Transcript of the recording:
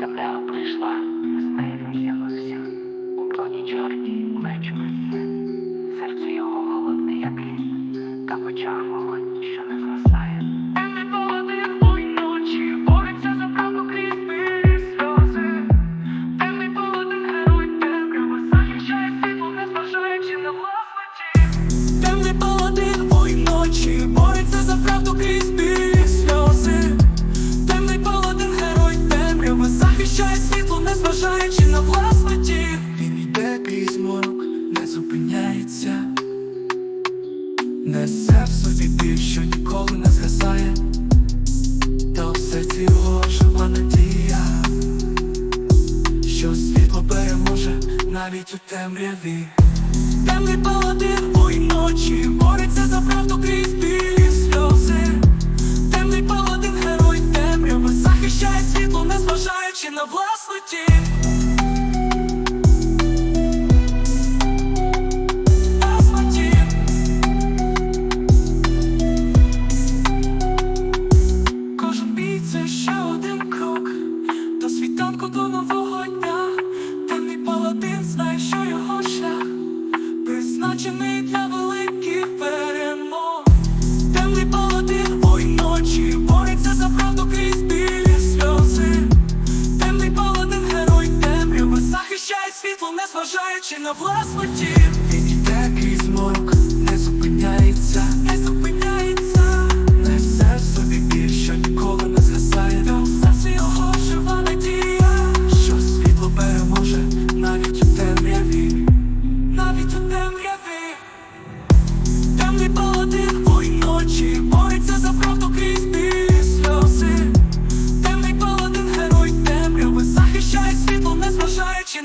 Така прийшла. З нею у тоні чорні вечір. Серце його холодне, як та очах вогонь, що не несе в собі біль, що ніколи не згасає, та в серці його жива надія, що світло переможе навіть у темряві, темний паладин у ночі. для великих перемог, темний паладин ой ночі за правду крізь білі сльози. Темний паладин, герой темряви захищає світло, незважаючи на власну тінь